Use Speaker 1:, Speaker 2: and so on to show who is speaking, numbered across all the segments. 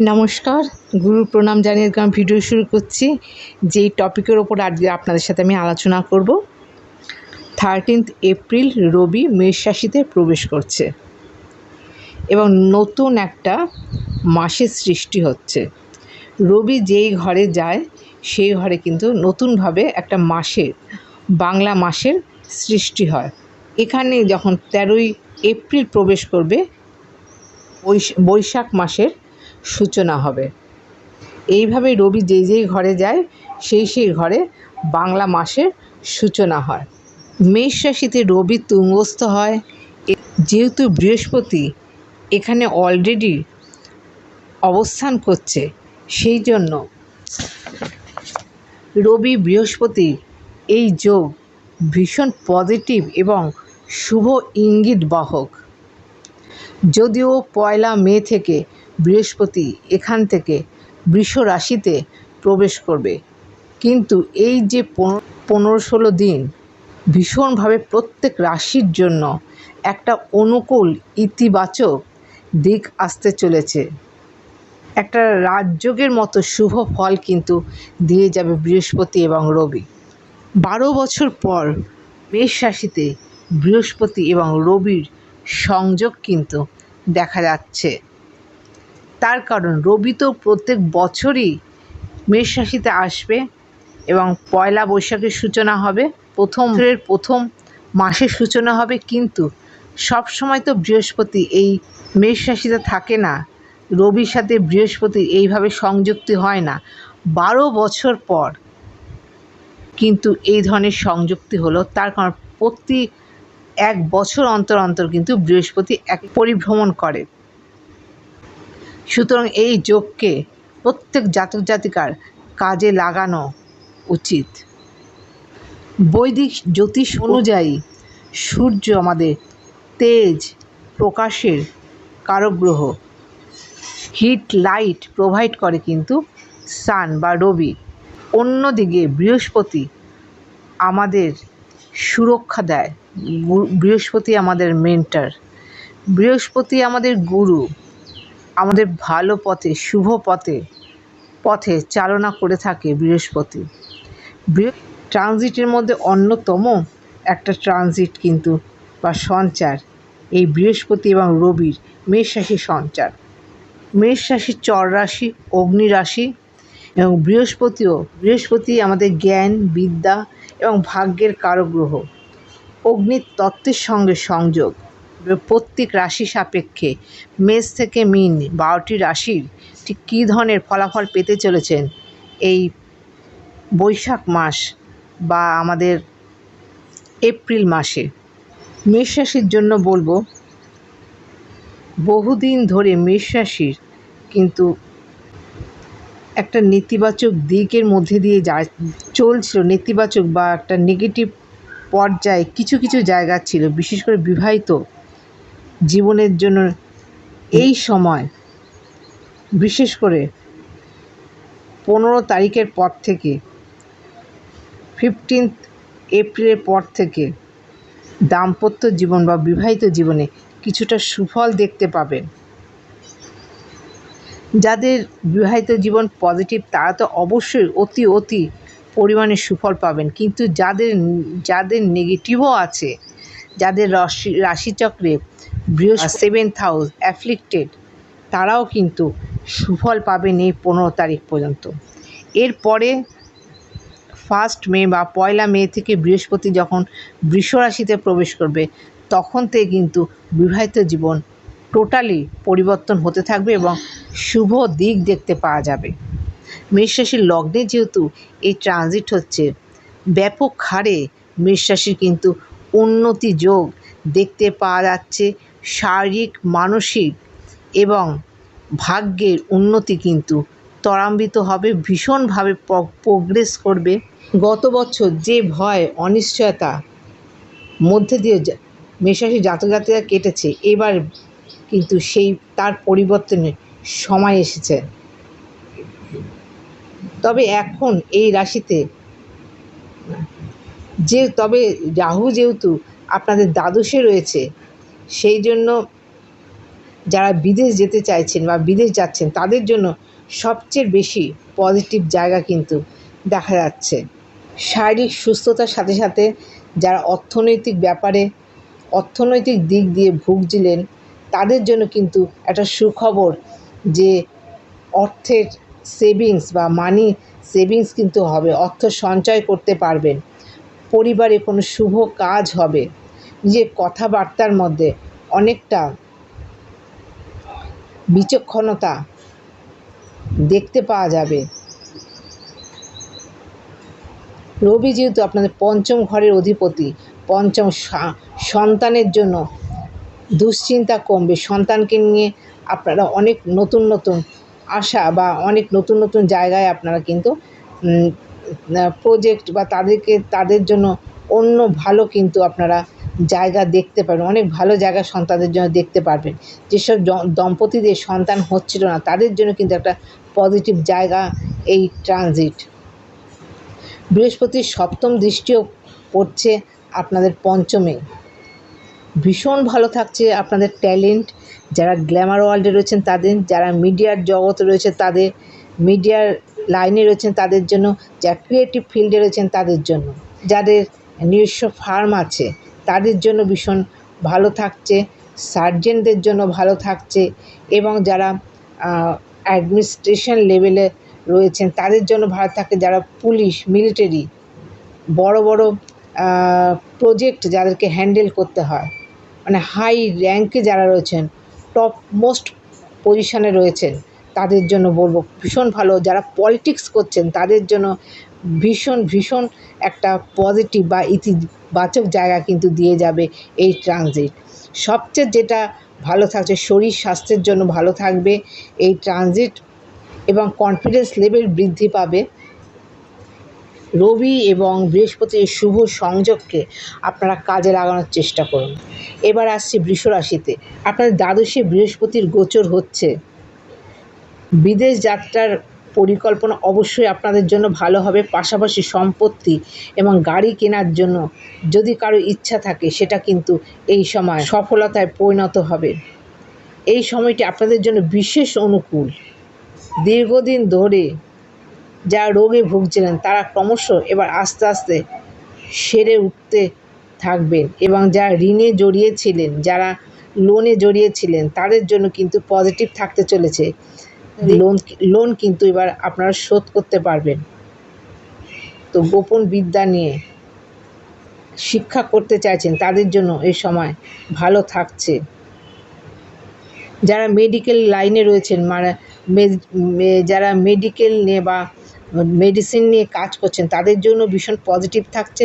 Speaker 1: নমস্কার, গুরু প্রণাম জানিয়ে আমি ভিডিও শুরু করছি। যেই টপিকের ওপর আজকে আপনাদের সাথে আমি আলোচনা করব। থার্টিন্থ এপ্রিল রবি মেষ রাশিতে প্রবেশ করছে এবং নতুন একটা মাসের সৃষ্টি হচ্ছে। রবি যেই ঘরে যায়, সেই ঘরে কিন্তু নতুনভাবে একটা মাসের, বাংলা মাসের সৃষ্টি হয়। এখানে যখন তেরোই এপ্রিল প্রবেশ করবে, বৈশ- বৈশাখ মাসের সূচনা হবে। এইভাবে রবি যেই যেই ঘরে যায়, সেই সেই ঘরে বাংলা মাসের সূচনা হয়। মেষ রাশিতে রবি তুঙ্গস্থ হয়। যেহেতু বৃহস্পতি এখানে অলরেডি অবস্থান করছে, সেই জন্য রবি বৃহস্পতি এই যোগ ভীষণ পজিটিভ এবং শুভ ইঙ্গিত বাহক। যদিও পয়লা মে থেকে বৃহস্পতি এখান থেকে বৃষ রাশিতে প্রবেশ করবে। কিন্তু এই যে পনেরো ষোলো দিন ভীষণভাবে প্রত্যেক রাশির জন্য একটা অনুকূল ইতিবাচক দিক আসতে চলেছে। একটা রাজযোগের মতো শুভ ফল কিন্তু দিয়ে যাবে বৃহস্পতি এবং রবি। বারো বছর পর মেষ রাশিতে বৃহস্পতি এবং রবির সংযোগ কিন্তু দেখা যাচ্ছে। তার কারণ, রবি তো প্রত্যেক বছরই মেষ রাশিতে আসবে এবং পয়লা বৈশাখের সূচনা হবে, প্রথম প্রথম মাসের সূচনা হবে, কিন্তু সব সময় তো বৃহস্পতি এই মেষ রাশিতে থাকে না, রবির সাথে বৃহস্পতি এইভাবে সংযুক্তি হয় না। বারো বছর পর কিন্তু এই ধরনের সংযুক্তি হলো, তার কারণ প্রতি এক বছর অন্তর অন্তর কিন্তু বৃহস্পতি এক পরিভ্রমণ করে। সুতরাং এই যোগকে প্রত্যেক জাতক জাতিকার কাজে লাগানো উচিত। বৈদিক জ্যোতিষ অনুযায়ী সূর্য আমাদের তেজ প্রকাশের কারগ্রহ হিট লাইট প্রোভাইড করে কিন্তু সান বা রবি। অন্যদিকে বৃহস্পতি আমাদের সুরক্ষা দেয়। বৃহস্পতি আমাদের মেন্টার। বৃহস্পতি আমাদের গুরু। আমাদের ভালো পথে, শুভ পথে পথে চালনা করে থাকে বৃহস্পতি। বৃহ- ট্রানজিটের মধ্যে অন্যতম একটা ট্রানজিট কিন্তু বা সঞ্চার, এই বৃহস্পতি এবং রবির মেষ রাশির সঞ্চার। মেষ রাশি চর রাশি, অগ্নি রাশি এবং বৃহস্পতিও, বৃহস্পতি আমাদের জ্ঞান, বিদ্যা এবং ভাগ্যের কারক গ্রহ অগ্নির তত্ত্বের সঙ্গে সংযোগ। প্রত্যেক রাশি সাপেক্ষে। মেষ থেকে মিন, বারোটি রাশির ঠিক কী ধরনের ফলাফল পেতে চলেছেন এই বৈশাখ মাস বা আমাদের এপ্রিল মাসে? মেষ রাশির জন্য বলব, বহুদিন ধরে মেষ রাশির কিন্তু একটা নেতিবাচক দিকের মধ্যে দিয়ে যা চলছিল, নেতিবাচক বা একটা নেগেটিভ পর্যায়ে কিছু কিছু জায়গা ছিল, বিশেষ করে বিবাহিত জীবনের জন্য এই সময়, বিশেষ করে পনেরো তারিখের পর থেকে ফিফটিন্থ এপ্রিলের পর থেকে দাম্পত্য জীবন বা বিবাহিত জীবনে কিছুটা সুফল দেখতে পাবেন। যাদের বিবাহিত জীবন পজিটিভ তারা তো অবশ্যই অতি অতি পরিমাণে সুফল পাবেন। কিন্তু যাদের যাদের নেগেটিভও আছে, যাদের রাশি, রাশিচক্রে সেভেন্থ হাউস অ্যাফ্লিক্টেড তারাও কিন্তু সুফল পাবেন এই পনেরো তারিখ পর্যন্ত। এরপরে ফার্স্ট মে বা পয়লা মে থেকে বৃহস্পতি যখন বৃষ রাশিতে প্রবেশ করবে, তখন থেকে কিন্তু বিবাহিত জীবন টোটালি পরিবর্তন হতে থাকবে এবং শুভ দিক দেখতে পাওয়া যাবে। মেষ রাশির লগ্নে যেহেতু এই ট্রানজিট হচ্ছে, ব্যাপক হারে মেষ রাশির কিন্তু উন্নতি যোগ দেখতে পাওয়া যাচ্ছে। শারীরিক, মানসিক এবং ভাগ্যের উন্নতি কিন্তু ত্বরান্বিত হবে, ভীষণভাবে প্রোগ্রেস করবে। গত বছর যে ভয়, অনিশ্চয়তা মধ্যে দিয়ে মেষরাশি জাতক জাতিকা কেটেছে, এবার কিন্তু সেই, তার পরিবর্তনের সময় এসেছে। তবে এখন এই রাশিতে যে, তবে রাহু যেহেতু আপনাদের দ্বাদশে রয়েছে সেই জন্য যারা বিদেশ যেতে চাইছেন বা বিদেশ যাচ্ছেন, তাদের জন্য সবচেয়ে বেশি পজিটিভ জায়গা কিন্তু দেখা যাচ্ছে। শারীরিক সুস্থতার সাথে সাথে যারা অর্থনৈতিক ব্যাপারে, অর্থনৈতিক দিক দিয়ে ভুগছিলেন, তাদের জন্য কিন্তু একটা সুখবর যে অর্থের সেভিংস বা মানি সেভিংস কিন্তু হবে, অর্থ সঞ্চয় করতে পারবেন। পরিবারে কোনো শুভ কাজ হবে। নিজের কথাবার্তার মধ্যে অনেকটা বিচক্ষণতা দেখতে পাওয়া যাবে। রবি যেহেতু আপনাদের পঞ্চম ঘরের অধিপতি, পঞ্চম সন্তানের জন্য দুশ্চিন্তা কমবে। সন্তানকে নিয়ে আপনারা অনেক নতুন নতুন আশা বা অনেক নতুন নতুন জায়গায় আপনারা কিন্তু প্রজেক্ট বা তাদেরকে, তাদের জন্য অন্য ভালো কিন্তু আপনারা জায়গা দেখতে পারবেন, অনেক ভালো জায়গা সন্তানদের জন্য দেখতে পারবেন। যেসব দম্পতিদের সন্তান হচ্ছিল না, তাদের জন্য কিন্তু একটা পজিটিভ জায়গা এই ট্রানজিট বৃহস্পতির সপ্তম দৃষ্টিও পড়ছে আপনাদের পঞ্চমে। ভীষণ ভালো থাকছে আপনাদের ট্যালেন্ট, যারা গ্ল্যামার ওয়ার্ল্ডে রয়েছেন তাদের, যারা মিডিয়ার জগতে রয়েছে তাদের, মিডিয়ার লাইনে রয়েছেন তাদের জন্য, যারা ক্রিয়েটিভ ফিল্ডে রয়েছেন তাদের জন্য। যাদের নিজস্ব ফার্ম আছে তাদের জন্য ভীষণ ভালো থাকছে, সার্জেনদের জন্য ভালো থাকছে এবং যারা অ্যাডমিনিস্ট্রেশন লেভেলে রয়েছেন তাদের জন্য ভালো থাকে যারা পুলিশ মিলিটারি বড় বড় প্রজেক্ট যাদেরকে হ্যান্ডেল করতে হয় মানে হাই র্যাঙ্কে যারা রয়েছেন টপ মোস্ট পজিশনে রয়েছেন, তাদের জন্য বলব ভীষণ ভালো। যারা পলিটিক্স করছেন তাদের জন্য ভীষণ ভীষণ একটা পজিটিভ বা ইতিবাচক জায়গা কিন্তু দিয়ে যাবে এই ট্রানজিট সবচেয়ে যেটা ভালো থাকছে, শরীর স্বাস্থ্যের জন্য ভালো থাকবে এই ট্রানজিট এবং কনফিডেন্স লেভেল বৃদ্ধি পাবে। রবি এবং বৃহস্পতির শুভ সংযোগকে আপনারা কাজে লাগানোর চেষ্টা করুন। এবার আসছি বৃষ রাশিতে। আপনাদের দ্বাদশে বৃহস্পতির গোচর হচ্ছে। বিদেশ যাত্রার পরিকল্পনা অবশ্যই আপনাদের জন্য ভালো হবে, পাশাপাশি সম্পত্তি এবং গাড়ি কেনার জন্য যদি কারও ইচ্ছা থাকে সেটা কিন্তু এই সময় সফলতায় পরিণত হবে। এই সময়টি আপনাদের জন্য বিশেষ অনুকূল। দীর্ঘদিন ধরে যা রোগে ভুগছিলেন, তারা ক্রমশ এবার আস্তে আস্তে সেরে উঠতে থাকবেন এবং যারা ঋণে জড়িয়েছিলেন, যারা লোনে জড়িয়েছিলেন, তাদের জন্য কিন্তু পজিটিভ থাকতে চলেছে। লোন লোন কিন্তু এবার আপনারা শোধ করতে পারবেন। তো গোপন বিদ্যা নিয়ে শিক্ষা করতে চাইছেন, তাদের জন্য এই সময় ভালো থাকছে। যারা মেডিকেল লাইনে রয়েছেন মানে যারা মেডিকেল নিয়ে বা মেডিসিন নিয়ে কাজ করছেন, তাদের জন্য ভীষণ পজিটিভ থাকছে।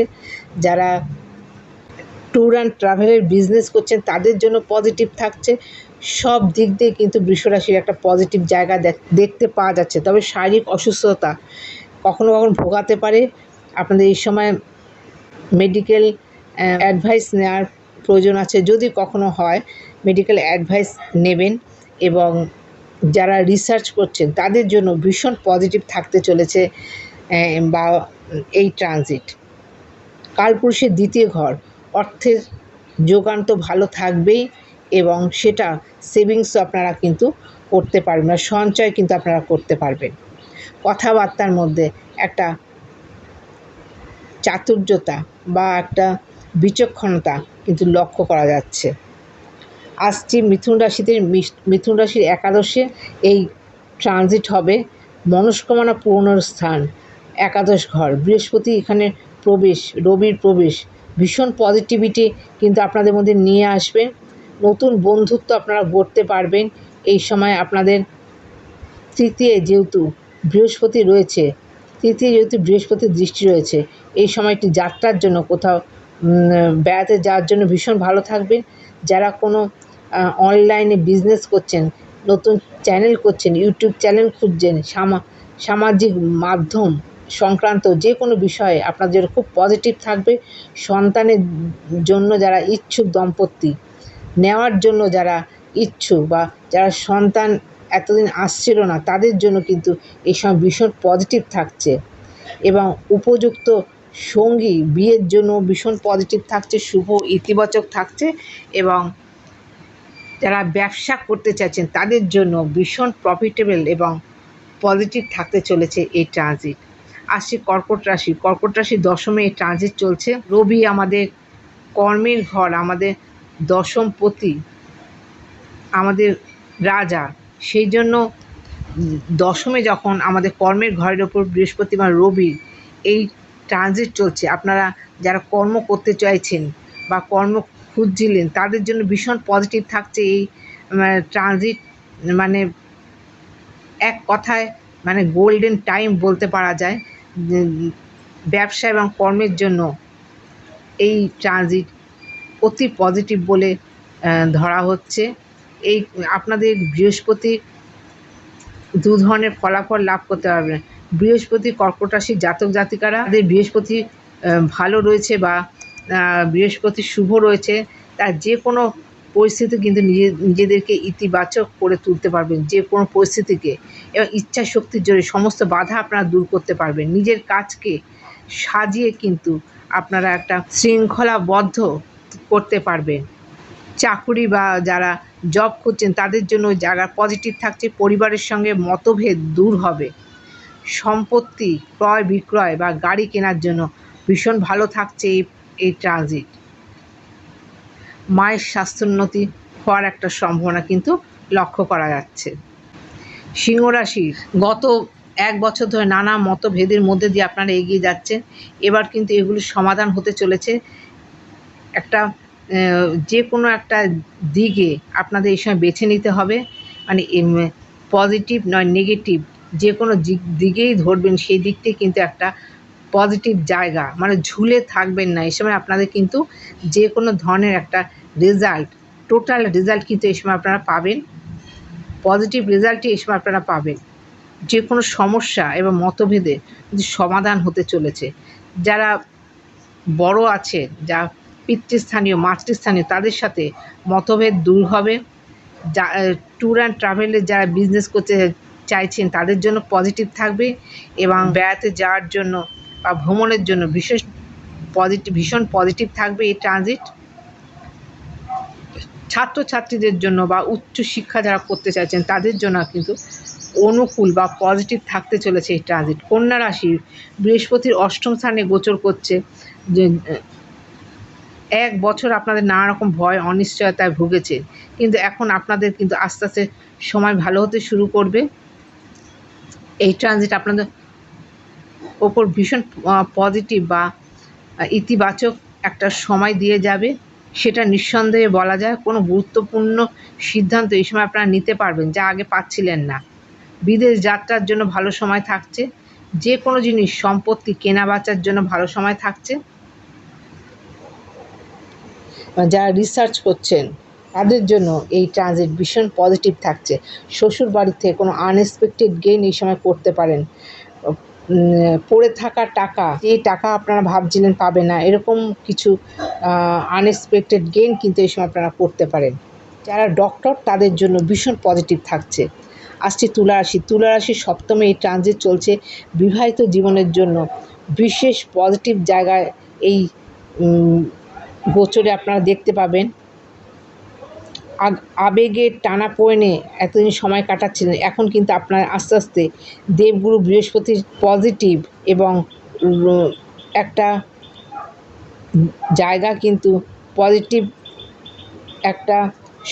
Speaker 1: যারা ট্যুর অ্যান্ড ট্রাভেলের বিজনেস করছেন, তাদের জন্য পজিটিভ থাকছে। সব দিক দিয়ে কিন্তু বৃষরাশির একটা পজিটিভ জায়গা দেখ- দেখতে পাওয়া যাচ্ছে। তবে শারীরিক অসুস্থতা কখনো কখনো ভোগাতে পারে। আপনাদের এই সময় মেডিকেল অ্যাডভাইস নেওয়ার প্রয়োজন আছে। যদি কখনো হয় মেডিকেল অ্যাডভাইস নেবেন এবং যারা রিসার্চ করছেন, তাদের জন্য ভীষণ পজিটিভ থাকতে চলেছে বা এই ট্রানজিট কালপুরুষের দ্বিতীয় ঘর, অর্থের যোগান তো ভালো থাকবেই। এবং সেটা সেভিংসও আপনারা কিন্তু করতে পারবেন বা সঞ্চয় কিন্তু আপনারা করতে পারবেন। কথাবার্তার মধ্যে একটা চাতুর্যতা বা একটা বিচক্ষণতা কিন্তু লক্ষ্য করা যাচ্ছে। আসছি মিথুন রাশিতে মিথুন রাশির একাদশে এই ট্রানজিট হবে মনস্কামনা পূর্ণর স্থান, একাদশ ঘর, বৃহস্পতি এখানে প্রবেশ, রবির প্রবেশ, ভীষণ পজিটিভিটি কিন্তু আপনাদের মধ্যে নিয়ে আসবে। নতুন বন্ধুত্ব আপনারা গড়তে পারবেন। এই সময় আপনাদের তৃতীয় যেহেতু বৃহস্পতি রয়েছে, তৃতীয় যেহেতু বৃহস্পতির দৃষ্টি রয়েছে, এই সময়টি যাত্রার জন্য কোথাও বেড়াতে যাওয়ার জন্য ভীষণ ভালো থাকবেন। যারা কোনো অনলাইনে বিজনেস করছেন, নতুন চ্যানেল করছেন ইউটিউব চ্যানেল খুঁজছেন, সামা, সামাজিক মাধ্যম সংক্রান্ত যে কোনো বিষয়ে আপনাদের খুব পজিটিভ থাকবে। সন্তানের জন্য যারা ইচ্ছুক দম্পতি নেওয়ার জন্য যারা ইচ্ছুক বা যারা সন্তান এতদিন আসছিল না, তাদের জন্য কিন্তু এই সময় ভীষণ পজিটিভ থাকছে। এবং উপযুক্ত সঙ্গী বিয়ের জন্য ভীষণ পজিটিভ থাকছে, শুভ ইতিবাচক থাকছে এবং যারা ব্যবসা করতে চাইছেন, তাদের জন্য ভীষণ প্রফিটেবল এবং পজিটিভ থাকতে চলেছে এই ট্রানজিট আসছে কর্কট রাশি কর্কট রাশি দশমে এই ট্রানজিট চলছে। রবি আমাদের কর্মের ঘর, আমাদের দশম পতি আমাদের রাজা। সেই জন্য দশমে যখন আমাদের কর্মের ঘরের ওপর বৃহস্পতিবার রবি এই ট্রানজিট চলছে, আপনারা যারা কর্ম করতে চাইছেন বা কর্ম খুঁজছিলেন, তাদের জন্য ভীষণ পজিটিভ থাকছে এই ট্রানজিট মানে এক কথায় মানে গোল্ডেন টাইম বলতে পারা যায়। ব্যবসা এবং কর্মের জন্য এই ট্রানজিট অতি পজিটিভ বলে ধরা হচ্ছে। এই আপনাদের বৃহস্পতি দু ধরনের ফলাফল লাভ করতে পারবেন বৃহস্পতি কর্কট রাশির জাতক জাতিকারা, তাদের বৃহস্পতি ভালো রয়েছে বা বৃহস্পতি শুভ রয়েছে তার যে কোনো পরিস্থিতি কিন্তু নিজে, নিজেদেরকে ইতিবাচক করে তুলতে পারবেন যে কোনো পরিস্থিতিকে। এবং ইচ্ছা শক্তির জোরে সমস্ত বাধা আপনারা দূর করতে পারবেন। নিজের কাজকে সাজিয়ে কিন্তু আপনারা একটা শৃঙ্খলাবদ্ধ করতে পারবে। চাকুরি বা যারা জব করছেন তাদের জন্য জায়গা পজিটিভ থাকছে, পরিবারের সঙ্গে মতভেদ দূর হবে। সম্পত্তি ক্রয় বিক্রয় বা গাড়ি কেনার জন্য ভীষণ ভালো থাকছে এই এই ট্রানজিট মায়ের স্বাস্থ্যোন্নতি হওয়ার একটা সম্ভাবনা কিন্তু লক্ষ্য করা যাচ্ছে। সিংহ রাশির গত এক বছর ধরে নানা মতভেদের মধ্যে দিয়ে আপনারা এগিয়ে যাচ্ছেন। এবার কিন্তু এগুলির সমাধান হতে চলেছে। একটা যে কোনো একটা দিকে আপনাদের এই সময় বেছে নিতে হবে। মানে পজিটিভ নয় নেগেটিভ যে কোনো দিক- দিকেই ধরবেন, সেই দিকটি কিন্তু একটা পজিটিভ জায়গা। মানে ঝুলে থাকবেন না। এই সময় আপনাদের কিন্তু যে কোনো ধরনের একটা রেজাল্ট টোটাল রেজাল্ট কিন্তু এই সময় আপনারা পাবেন। পজিটিভ রেজাল্টই এই সময় আপনারা পাবেন। যে কোনো সমস্যা এবং মতভেদে সমাধান হতে চলেছে। যারা বড় আছে, যা পিতৃস্থানীয়, মাতৃস্থানীয়, তাদের সাথে মতভেদ দূর হবে। যা ট্যুর অ্যান্ড ট্রাভেলের যারা বিজনেস করতে চাইছেন, তাদের জন্য পজিটিভ থাকবে এবং বেড়াতে যাওয়ার জন্য বা ভ্রমণের জন্য বিশেষ পজিটিভ ভীষণ পজিটিভ থাকবে এই ট্রানজিট ছাত্রছাত্রীদের জন্য বা উচ্চ শিক্ষা যারা করতে চাইছেন, তাদের জন্য কিন্তু অনুকূল বা পজিটিভ থাকতে চলেছে এই ট্রানজিট কন্যা রাশি বৃহস্পতির অষ্টম স্থানে গোচর করছে যে এক বছর আপনাদের নানা রকম ভয়, অনিশ্চয়তায় ভুগেছে। কিন্তু এখন আপনাদের কিন্তু আস্তে আস্তে সময় ভালো হতে শুরু করবে। এই ট্রানজিট আপনাদের ওপর ভীষণ পজিটিভ বা ইতিবাচক একটা সময় দিয়ে যাবে। সেটা নিঃসন্দেহে বলা যায়, কোনো গুরুত্বপূর্ণ সিদ্ধান্ত এই সময় আপনারা নিতে পারবেন, যা আগে পাচ্ছিলেন না। বিদেশ যাত্রার জন্য ভালো সময় থাকছে। যে কোনো জিনিস, সম্পত্তি কেনা বেচার জন্য ভালো সময় থাকছে। যারা রিসার্চ করছেন, তাদের জন্য এই ট্রানজিট ভীষণ পজিটিভ থাকছে। শ্বশুর বাড়ির থেকে কোনো আনএক্সপেক্টেড গেইন এই সময় করতে পারেন। পড়ে থাকা টাকা, যে টাকা আপনারা ভাবছিলেন পাবে না, এরকম কিছু আনএক্সপেক্টেড গেইন কিন্তু এই সময় আপনারা করতে পারেন। যারা ডক্টর তাদের জন্য ভীষণ পজিটিভ থাকছে। আসছে তুলা রাশি তুলা রাশির সপ্তমে এই ট্রানজিট চলছে। বিবাহিত জীবনের জন্য বিশেষ পজিটিভ জায়গায় এই গোচরে আপনারা দেখতে পাবেন। আবেগের টানা পয়নে এতদিন সময় কাটাচ্ছিলেন। এখন কিন্তু আপনার আস্তে আস্তে দেবগুরু বৃহস্পতির পজিটিভ এবং একটা জায়গা কিন্তু পজিটিভ একটা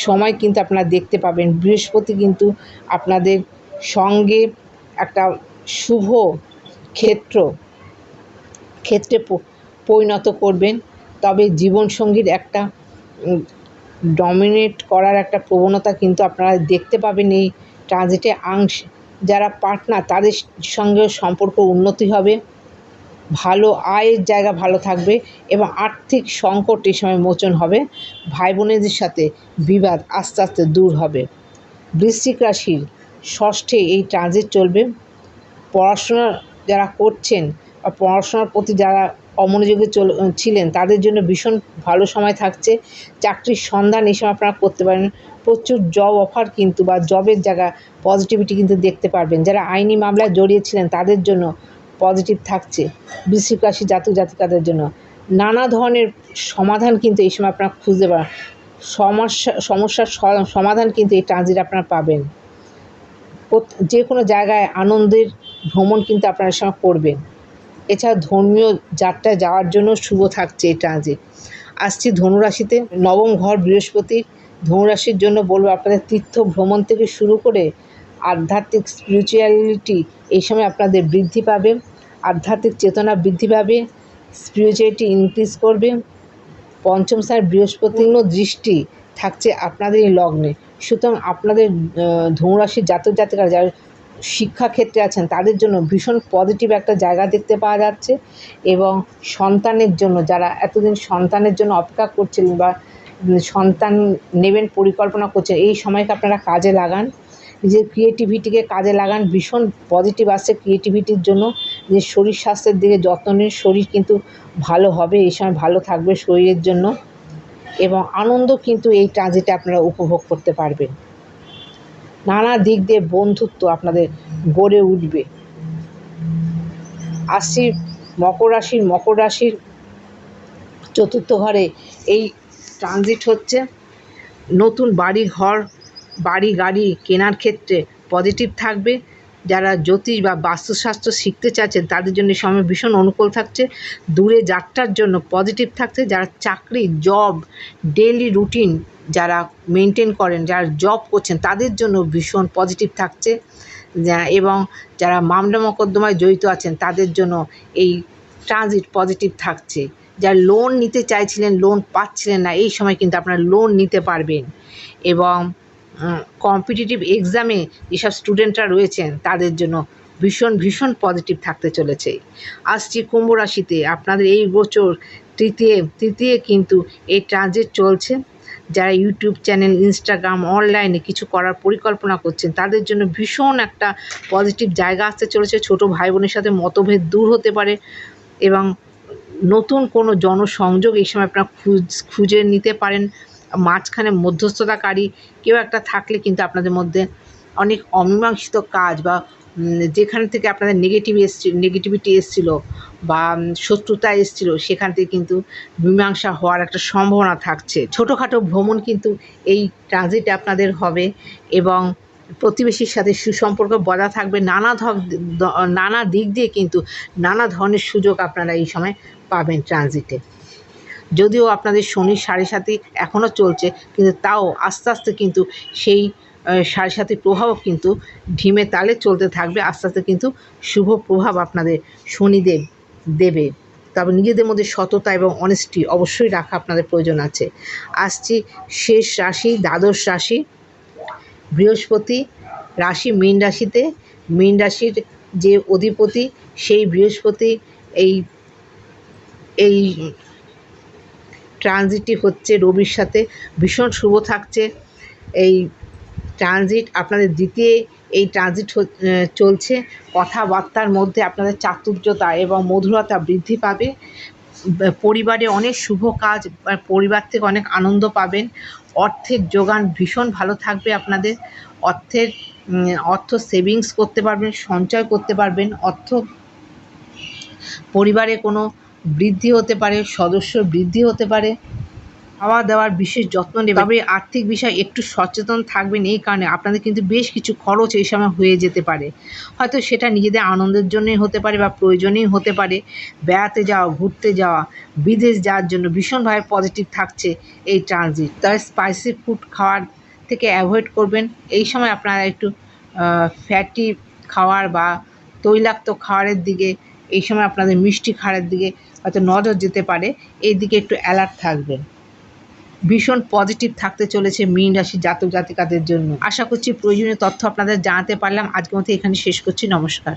Speaker 1: সময় কিন্তু আপনারা দেখতে পাবেন। বৃহস্পতি কিন্তু আপনাদের সঙ্গে একটা শুভ ক্ষেত্র, ক্ষেত্রে পরিণত করবেন। তবে জীবনসঙ্গীর একটা ডমিনেট করার একটা প্রবণতা কিন্তু আপনারা দেখতে পাবেন এই ট্রানজিটে আংশ। যারা পার্টনার তাদের সঙ্গে সম্পর্ক উন্নতি হবে, ভালো আয়ের জায়গা ভালো থাকবে এবং আর্থিক সংকট এই সময় মোচন হবে ভাই বোনেদের সাথে বিবাদ আস্তে আস্তে দূর হবে। বৃশ্চিক রাশির ষষ্ঠে এই ট্রানজিট চলবে। পড়াশোনা যারা করছেন বা পড়াশোনার প্রতি যারা অমনোযোগী চল ছিলেন। তাদের জন্য ভীষণ ভালো সময় থাকছে। চাকরির সন্ধান এই সময় আপনারা করতে পারেন। প্রচুর জব অফার কিন্তু বা জবের জায়গা পজিটিভিটি কিন্তু দেখতে পারবেন। যারা আইনি মামলায় জড়িয়েছিলেন তাদের জন্য পজিটিভ থাকছে। বৃশ্চিক রাশি জাতক জাতিকাদের জন্য। নানা ধরনের সমাধান কিন্তু এই সময় আপনারা খুঁজতে পারেন। সমস্যা, সমস্যার সমাধান কিন্তু এই ট্রানজিট আপনারা পাবেন। যে কোনো জায়গায় আনন্দের ভ্রমণ কিন্তু আপনারা সঙ্গে করবেন। এছাড়া ধর্মীয় যাত্রায় যাওয়ার জন্য শুভ থাকছে এই ট্রানজিট আসছি ধনুরাশিতে, নবম ঘর বৃহস্পতি। ধনুরাশির জন্য বলব আপনাদের তীর্থ ভ্রমণ থেকে শুরু করে আধ্যাত্মিক স্পিরিচুয়ালিটি এই সময় আপনাদের বৃদ্ধি পাবে, আধ্যাত্মিক চেতনা বৃদ্ধি পাবে স্পিরিচুয়ালিটি ইনক্রিজ করবে। পঞ্চম স্থানে বৃহস্পতির দৃষ্টি থাকছে আপনাদের এই লগ্নে। সুতরাং আপনাদের ধনুরাশির জাতক জাতিকারা যারা শিক্ষাক্ষেত্রে আছেন, তাদের জন্য ভীষণ পজিটিভ একটা জায়গা দেখতে পাওয়া যাচ্ছে এবং সন্তানের জন্য, যারা এতদিন সন্তানের জন্য অপেক্ষা করছিলেন বা সন্তান নেবেন পরিকল্পনা করছেন, এই সময়কে আপনারা কাজে লাগান। নিজের ক্রিয়েটিভিটিকে কাজে লাগান, ভীষণ পজিটিভ আসছে ক্রিয়েটিভিটির জন্য। যে শরীর স্বাস্থ্যের দিকে যত্ন নিন, শরীর কিন্তু ভালো হবে, এই সময় ভালো থাকবে শরীরের জন্য এবং আনন্দ কিন্তু এই ট্রানজিটে আপনারা উপভোগ করতে পারবেন। নানা দিক দিয়ে বন্ধুত্ব আপনাদের গড়ে উঠবে। আসছি মকর রাশির মকর রাশির চতুর্থ ঘরে এই ট্রানজিট হচ্ছে। নতুন বাড়ি ঘর বাড়ি গাড়ি কেনার ক্ষেত্রে পজিটিভ থাকবে। যারা জ্যোতিষ বা বাস্তুশাস্ত্র শিখতে চাচ্ছেন, তাদের জন্য সময় ভীষণ অনুকূল থাকছে। দূরে যাত্রার জন্য পজিটিভ থাকছে। যারা চাকরি জব ডেইলি রুটিন যারা মেনটেন করেন, যারা জব করছেন, তাদের জন্য ভীষণ পজিটিভ থাকছে। এবং যারা মামলা মকদ্দমায় জড়িত আছেন, তাদের জন্য এই ট্রানজিট পজিটিভ থাকছে। যারা লোন নিতে চাইছিলেন লোন পাচ্ছিলেন না, এই সময় কিন্তু আপনারা লোন নিতে পারবেন। এবং কম্পিটিটিভ এক্সামে যেসব স্টুডেন্টরা রয়েছেন, তাদের জন্য ভীষণ ভীষণ পজিটিভ থাকতে চলেছে। আসছি কুম্ভ রাশিতে, আপনাদের এই গোচর তৃতীয় তৃতীয় কিন্তু এই ট্রানজিট চলছে। যারা ইউটিউব চ্যানেল ইনস্টাগ্রাম অনলাইনে কিছু করার পরিকল্পনা করছেন, তাদের জন্য ভীষণ একটা পজিটিভ জায়গা আসতে চলেছে। ছোট ভাই বোনের সাথে মতভেদ দূর হতে পারে এবং নতুন কোনো জনসংযোগ এই সময় আপনারা খুঁজ, খুঁজে নিতে পারেন। মাঝখানে মধ্যস্থতাকারী কেউ একটা থাকলে কিন্তু আপনাদের মধ্যে অনেক অমীমাংসিত কাজ বা যেখান থেকে আপনাদের নেগেটিভ এসছিল নেগেটিভিটি এসছিল বা শত্রুতা এসছিল, সেখান থেকে কিন্তু মীমাংসা হওয়ার একটা সম্ভাবনা থাকছে। ছোটোখাটো ভ্রমণ কিন্তু এই ট্রানজিটে আপনাদের হবে এবং প্রতিবেশীর সাথে সুসম্পর্ক বজায় থাকবে। নানা নানা দিক দিয়ে কিন্তু নানা ধরনের সুযোগ আপনারা এই সময় পাবেন ট্রানজিটে যদিও আপনাদের শনি সাড়ে সাথে এখনও চলছে, কিন্তু তাও আস্তে আস্তে কিন্তু সেই সাড়ে সাথে প্রভাবও কিন্তু ঢিমে তালে চলতে থাকবে। আস্তে আস্তে কিন্তু শুভ প্রভাব আপনাদের শনিদেব দেবে। তবে নিজেদের মধ্যে সততা এবং অনেস্টি অবশ্যই রাখা আপনাদের প্রয়োজন আছে। আসছি শেষ রাশি, দ্বাদশ রাশি, বৃহস্পতি রাশি, মীন রাশিতে। মীন রাশির যে অধিপতি, সেই বৃহস্পতি এই এই ট্রানজিটটি হচ্ছে, রবির সাথে ভীষণ শুভ থাকছে। এই ট্রানজিট আপনাদের দ্বিতীয় এই ট্রানজিট চলছে। কথাবার্তার মধ্যে আপনাদের চাতুর্যতা এবং মধুরতা বৃদ্ধি পাবে। পরিবারে অনেক শুভ কাজ পরিবার থেকে অনেক আনন্দ পাবেন। অর্থের যোগান ভীষণ ভালো থাকবে আপনাদের। অর্থের অর্থ সেভিংস করতে পারবেন, সঞ্চয় করতে পারবেন। অর্থ পরিবারে কোনো বৃদ্ধি হতে পারে, সদস্য বৃদ্ধি হতে পারে। খাওয়া দাওয়ার বিশেষ যত্ন নেবে। তবে আর্থিক বিষয়ে একটু সচেতন থাকবেন এই কারণে আপনাদের কিন্তু বেশ কিছু খরচ এই সময় হয়ে যেতে পারে। হয়তো সেটা নিজেদের আনন্দের জন্যই হতে পারে বা প্রয়োজনেই হতে পারে। বেড়াতে যাওয়া, ঘুরতে যাওয়া, বিদেশ যাওয়ার জন্য ভীষণভাবে পজিটিভ থাকছে এই ট্রানজিট তবে স্পাইসি ফুড খাওয়ার থেকে অ্যাভয়েড করবেন। এই সময় আপনারা একটু ফ্যাটি খাওয়ার বা তৈলাক্ত খাবারের দিকে, এই সময় আপনাদের মিষ্টি খাওয়ারের দিকে হয়তো নজর যেতে পারে, এই দিকে একটু অ্যালার্ট থাকবেন ভীষণ পজিটিভ থাকতে চলেছে মীন রাশি জাতক জাতিকাদের জন্য। আশা করছি প্রয়োজনীয় তথ্য আপনাদের জানাতে পারলাম। আজকের মতো এখানে শেষ করছি। নমস্কার।